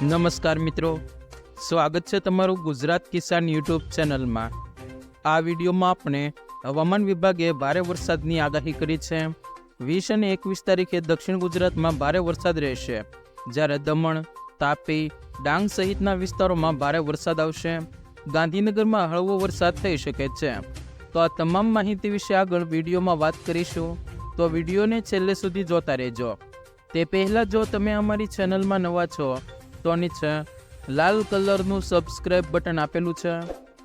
નમસ્કાર મિત્રો. સ્વાગત છે તમારું ગુજરાત કિસાન યુટ્યુબ ચેનલમાં. આ વિડીયોમાં આપણે હવામાન વિભાગે ભારે વરસાદની આગાહી કરી છે. વીસ અને એકવીસ તારીખે દક્ષિણ ગુજરાતમાં ભારે વરસાદ રહેશે. જ્યારે દમણ, તાપી, ડાંગ સહિતના વિસ્તારોમાં ભારે વરસાદ આવશે. ગાંધીનગરમાં હળવો વરસાદ થઈ શકે છે. તો આ તમામ માહિતી વિશે આગળ વિડીયોમાં વાત કરીશું. તો વિડીયોને છેલ્લે સુધી જોતા રહેજો. તે પહેલાં જો તમે અમારી ચેનલમાં નવા છો તો નીચે લાલ કલરનું સબસ્ક્રાઇબ બટન આપેલું છે.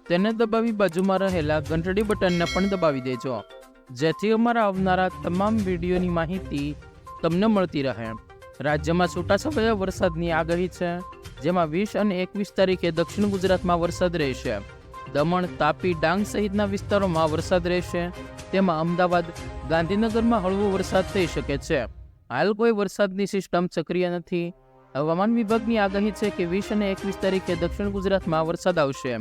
તેને દબાવી બાજુમાં રહેલા ઘંટડી બટનને પણ દબાવી દેજો. જેથી અમારા આવનારા તમામ વિડીયોની માહિતી તમને મળતી રહે. રાજ્યમાં છૂટાછવાયા વરસાદની આગાહી છે. જેમાં વીસ અને એકવીસ તારીખે દક્ષિણ ગુજરાતમાં વરસાદ રહેશે. દમણ, તાપી, ડાંગ સહિતના વિસ્તારોમાં વરસાદ રહેશે. તેમાં અમદાવાદ, ગાંધીનગરમાં હળવો વરસાદ થઈ શકે છે. હાલ કોઈ વરસાદની સિસ્ટમ સક્રિય નથી. હવામાન વિભાગની આગાહી છે કે વીસ અને એકવીસ તારીખે દક્ષિણ ગુજરાતમાં વરસાદ આવશે.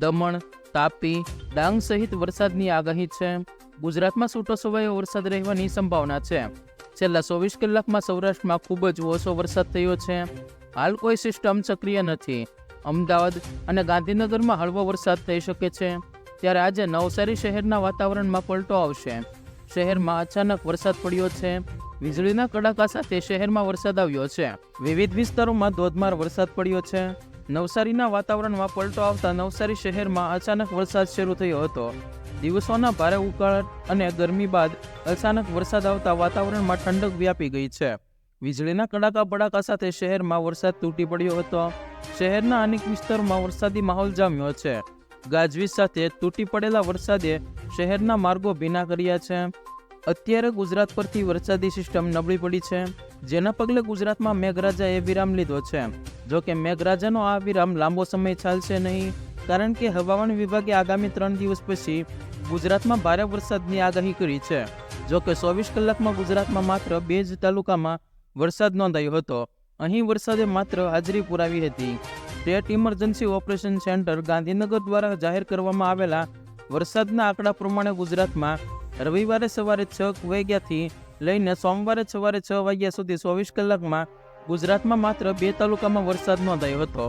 દમણ, તાપી, ડાંગ સહિત વરસાદની આગાહી છે. ગુજરાતમાં છૂટો છવાયો વરસાદ રહેવાની સંભાવના છે. છેલ્લા ચોવીસ કલાકમાં સૌરાષ્ટ્રમાં ખૂબ જ ઓછો વરસાદ થયો છે. હાલ કોઈ સિસ્ટમ સક્રિય નથી. અમદાવાદ અને ગાંધીનગરમાં હળવો વરસાદ થઈ શકે છે. ત્યારે આજે નવસારી શહેરના વાતાવરણમાં પલટો આવશે. શહેરમાં અચાનક વરસાદ પડ્યો છે. વીજળીના કડાકા સાથે શહેરમાં વરસાદ આવ્યો છે. વિવિધ વિસ્તારોમાં ધોધમાર વરસાદ પડ્યો છે. નવસારીના વાતાવરણમાં પલટો આવતા નવસારી શહેરમાં અચાનક વરસાદ શરૂ થયો હતો. દિવસોના ભારે ઉકાળાટ અને ગરમી બાદ અચાનક વરસાદ આવતા વાતાવરણમાં ઠંડક વ્યાપી ગઈ છે. વીજળીના કડાકા બડાકા સાથે શહેરમાં વરસાદ તૂટી પડ્યો હતો. શહેરના અનેક વિસ્તારોમાં વરસાદી માહોલ જામ્યો છે. ગાજવીજ સાથે તૂટી પડેલા વરસાદે શહેરના માર્ગો ભીના કર્યા છે. અત્યારે ગુજરાત પરથી વરસાદી સિસ્ટમ નબળી પડી છે. જેના પગલે ગુજરાતમાં મેઘરાજાએ વિરામ લીધો છે. જો કે મેઘરાજાનો આ વિરામ લાંબો સમય ચાલશે નહીં, કારણ કે હવામાન વિભાગે આગામી ત્રણ દિવસ પછી ગુજરાતમાં ભારે વરસાદની આગાહી કરી છે. જો કે ચોવીસ કલાકમાં ગુજરાતમાં માત્ર બે જ તાલુકામાં વરસાદ નોંધાયો હતો. અહીં વરસાદે માત્ર હાજરી પુરાવી હતી. State emergency operation centre Gandhinagar દ્વારા જાહેર કરવામાં આવેલા વરસાદના આંકડા પ્રમાણે ગુજરાતમાં રવિવારે સવારે છ વાગ્યાથી લઈને સોમવારે સવારે છ વાગ્યા સુધી ચોવીસ કલાકમાં ગુજરાતમાં માત્ર બે તાલુકામાં વરસાદ નોંધાયો હતો.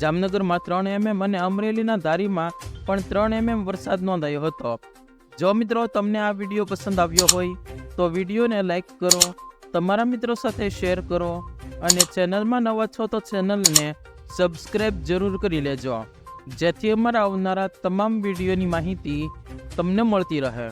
જામનગરમાં ત્રણ એમએમ અને અમરેલીના ધારીમાં પણ ત્રણ એમએમ વરસાદ નોંધાયો હતો. જો મિત્રો તમને આ વીડિયો પસંદ આવ્યો હોય, તો વિડીયોને લાઇક કરો, તમારા મિત્રો સાથે શેર કરો અને ચેનલમાં નવા છો તો ચેનલને સબસ્ક્રાઈબ જરૂર કરી લેજો. જેથી અમારા આવનારા તમામ વિડીયોની માહિતી તમને મળતી રહે.